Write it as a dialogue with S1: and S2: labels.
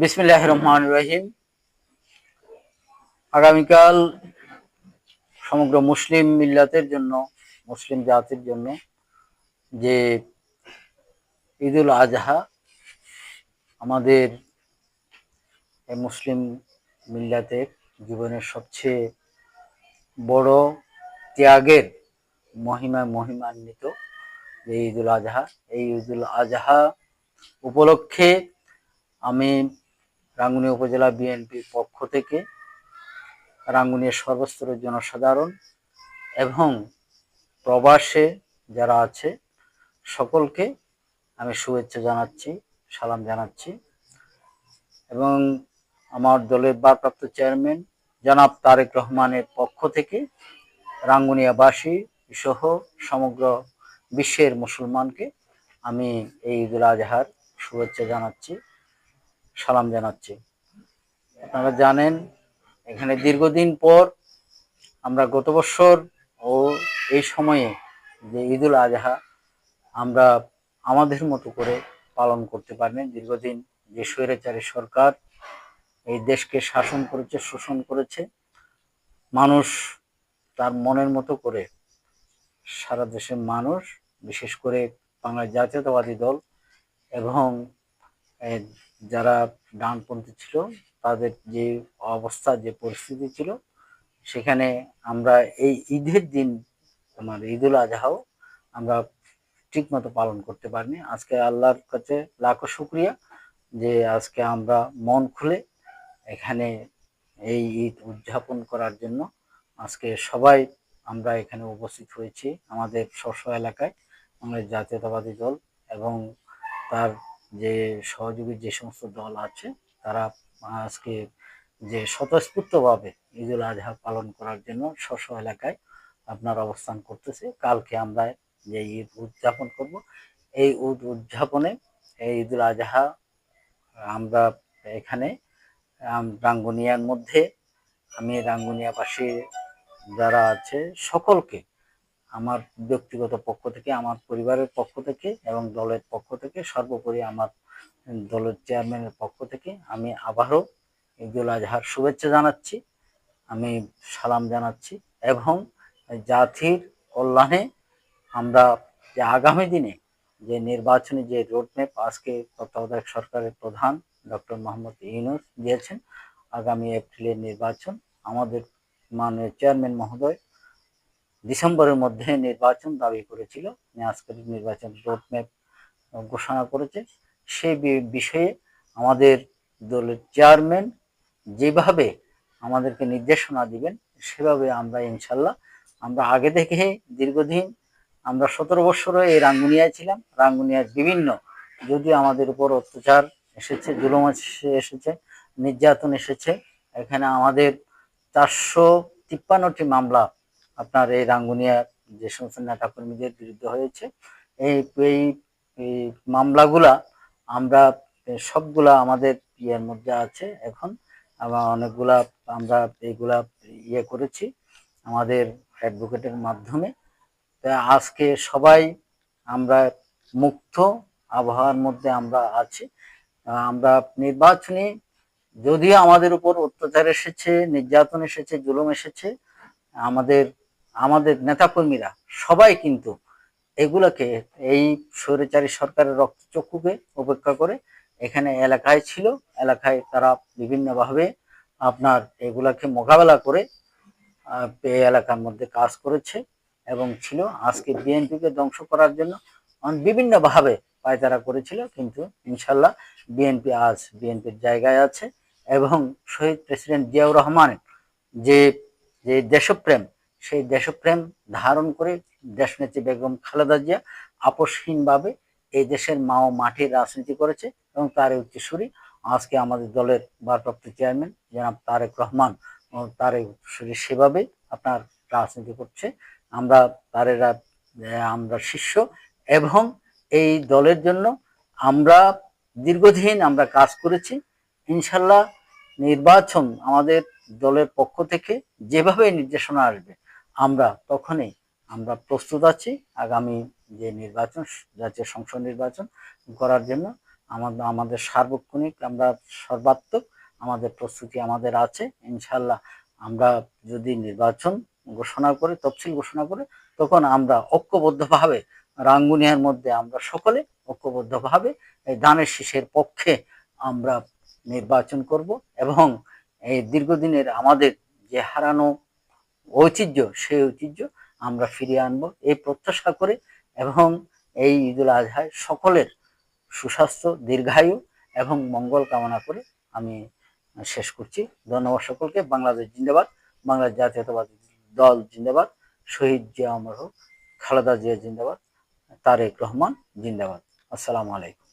S1: বিসমিল্লাহ রহমান রহিম। আগামীকাল সমগ্র মুসলিম মিল্লাতের জন্য, মুসলিম জাতির জন্য যে ঈদুল আজহা আমাদের মুসলিম মিল্লাতের জীবনের সবচেয়ে বড় ত্যাগের মহিমা মহিমান্বিত যে ঈদুল আজহা, এই ঈদুল আজহা উপলক্ষে আমি রাঙ্গুনিয়া উপজেলা বিএনপির পক্ষ থেকে রাঙ্গুনিয়ার সর্বস্তরের জনসাধারণ এবং প্রবাসে যারা আছে, সকলকে আমি শুভেচ্ছা জানাচ্ছি, সালাম জানাচ্ছি এবং আমার দলের ভারপ্রাপ্ত চেয়ারম্যান জনাব তারেক রহমানের পক্ষ থেকে রাঙ্গুনিয়াবাসী সহ সমগ্র বিশ্বের মুসলমানকে আমি এই ঈদুল আজহার শুভেচ্ছা জানাচ্ছি। সালাম জানাচ্ছি। আপনারা জানেন, এখানে দীর্ঘদিন পর আমরা গত বছর ও এই সময়ে যে ঈদুল আজহা আমরা আমাদের মতো করে পালন করতে পারিনি। দীর্ঘদিন যে স্বৈরাচারী সরকার এই দেশকে শাসন করেছে, শোষণ করেছে, মানুষ তার মনের মতো করে সারা দেশের মানুষ, বিশেষ করে বাংলা জাতীয়তাবাদী দল এবং যারা ডানপন্থী ছিল, তাদের যে অবস্থা, যে পরিস্থিতি ছিল, সেখানে আমরা এই ঈদের দিন, তোমার ঈদুল আজহাও আমরা ঠিকমতো পালন করতে পারিনি। আজকে আল্লাহর কাছে লাখো শুক্রিয়া যে আজকে আমরা মন খুলে এখানে এই ঈদ উদযাপন করার জন্য আজকে সবাই আমরা এখানে উপস্থিত হয়েছি, আমাদের স্ব এলাকায়, আমাদের জাতীয়তাবাদী দল এবং তার যে সহযোগী যে সমস্ত দল আছে, তারা আজকে যে স্বতঃস্ফূর্তভাবে ঈদুল আজহা পালন করার জন্য স্ব এলাকায় আপনার অবস্থান করতেছে। কালকে আমরা যে ঈদ উদযাপন করব, এই ঈদ উদযাপনে এই ঈদুল আজহা, আমরা এখানে রাঙ্গুনিয়ার মধ্যে, আমি রাঙ্গুনিয়াবাসী যারা আছে, সকলকে আমার ব্যক্তিগত পক্ষ থেকে, আমার পরিবারের পক্ষ থেকে এবং দলের পক্ষ থেকে, সর্বোপরি আমার দলের চেয়ারম্যানের পক্ষ থেকে আমি আবারও ঈদুল আজহার শুভেচ্ছা জানাচ্ছি, আমি সালাম জানাচ্ছি এবং জাতির কল্যাণে আমরা যে আগামী দিনে যে নির্বাচনী যে রোডম্যাপ আজকে তত্ত্বাবধায়ক সরকারের প্রধান ডক্টর মোহাম্মদ ইউনুস দিয়েছেন, আগামী এপ্রিলের নির্বাচন আমাদের মাননীয় চেয়ারম্যান মহোদয় ডিসেম্বরের মধ্যে নির্বাচন দাবি করেছিল। আজকের নির্বাচন রোডম্যাপ ঘোষণা করেছে। বি- বিষয়ে আমাদের দলের চেয়ারম্যান যেভাবে আমাদেরকে নির্দেশনা দিবেন, সেভাবে আমরা ইনশাল্লাহ, আমরা আগে থেকে দীর্ঘদিন আমরা সতেরো বছরও এই রাঙ্গুনিয়ায় ছিলাম। রাঙ্গুনিয়ার বিভিন্ন, যদিও আমাদের উপর অত্যাচার এসেছে, জুলুম এসেছে, নির্যাতন এসেছে। এখানে আমাদের চারশো তিপ্পান্নটি মামলা আপনার এই রাঙ্গুনিয়ার যে সমস্ত নেতাকর্মীদের বিরুদ্ধে হয়েছে, এই এই মামলাগুলা আমরা, সবগুলা আমাদের ইয়ের মধ্যে আছে এখন। আবার অনেকগুলা, আমরা এইগুলা ইয়ে করেছি আমাদের অ্যাডভোকেটের মাধ্যমে। তা আজকে সবাই আমরা মুক্ত আবহাওয়ার মধ্যে আমরা আছি। আমরা নির্বাচনী, যদিও আমাদের উপর অত্যাচার এসেছে, নির্যাতন এসেছে, জুলুম এসেছে, আমাদের আমাদের নেতাকর্মীরা সবাই কিন্তু এগুলোকে এই স্বৈরাচারী সরকারের রক্তচক্ষুকে উপেক্ষা করে এখানে এলাকায় ছিল। এলাকায় তারা বিভিন্নভাবে আপনার এগুলাকে মোকাবেলা করে এই এলাকার মধ্যে কাজ করেছে এবং ছিল। আজকে বিএনপিকে ধ্বংস করার জন্য বিভিন্নভাবে পায়তারা করেছিল, কিন্তু ইনশাল্লাহ বিএনপি আজ বিএনপির জায়গায় আছে এবং শহীদ প্রেসিডেন্ট জিয়াউর রহমান যে যে দেশপ্রেম সেই দেশপ্রেম ধারণ করে দেশনেত্রী বেগম খালেদা জিয়া আপোষহীনভাবে এই দেশের মা ও মাটির রাজনীতি করেছে এবং তার উচ্চস্বরী আজকে আমাদের দলের ভারপ্রাপ্ত চেয়ারম্যান জনাব তারেক রহমান তারেক উচ্চস্বরী সেভাবে আপনার রাজনীতি করছে। আমরা তারেরা আমরা শিষ্য এবং এই দলের জন্য আমরা দীর্ঘদিন আমরা কাজ করেছি। ইনশাল্লাহ নির্বাচন আমাদের দলের পক্ষ থেকে যেভাবে নির্দেশনা আসবে আমরা তখনই, আমরা প্রস্তুত আছি আগামী যে নির্বাচন, জাতীয় সংসদ নির্বাচন করার জন্য। আমাদের আমাদের সার্বক্ষণিক, আমরা সর্বাত্মক আমাদের প্রস্তুতি আমাদের আছে। ইনশাল্লাহ আমরা যদি নির্বাচন ঘোষণা করে, তফসিল ঘোষণা করে, তখন আমরা ঐক্যবদ্ধভাবে, রাঙ্গুনিয়ার মধ্যে আমরা সকলে ঐক্যবদ্ধভাবে এই দানের শীষের পক্ষে আমরা নির্বাচন করব এবং এই দীর্ঘদিনের আমাদের যে হারানো ঐতিহ্য, সেই ঐতিহ্য আমরা ফিরিয়ে আনব। এই প্রত্যাশা করে এবং এই ঈদুল আজহায় সকলের সুস্বাস্থ্য, দীর্ঘায়ু এবং মঙ্গল কামনা করে আমি শেষ করছি। ধন্যবাদ সকলকে। বাংলাদেশ জিন্দাবাদ। বাংলাদেশ জাতীয়তাবাদী দল জিন্দাবাদ। শহীদ জিয়া অমর হোক, খালেদা জিয়া জিন্দাবাদ, তারেক রহমান জিন্দাবাদ। আসসালামু আলাইকুম।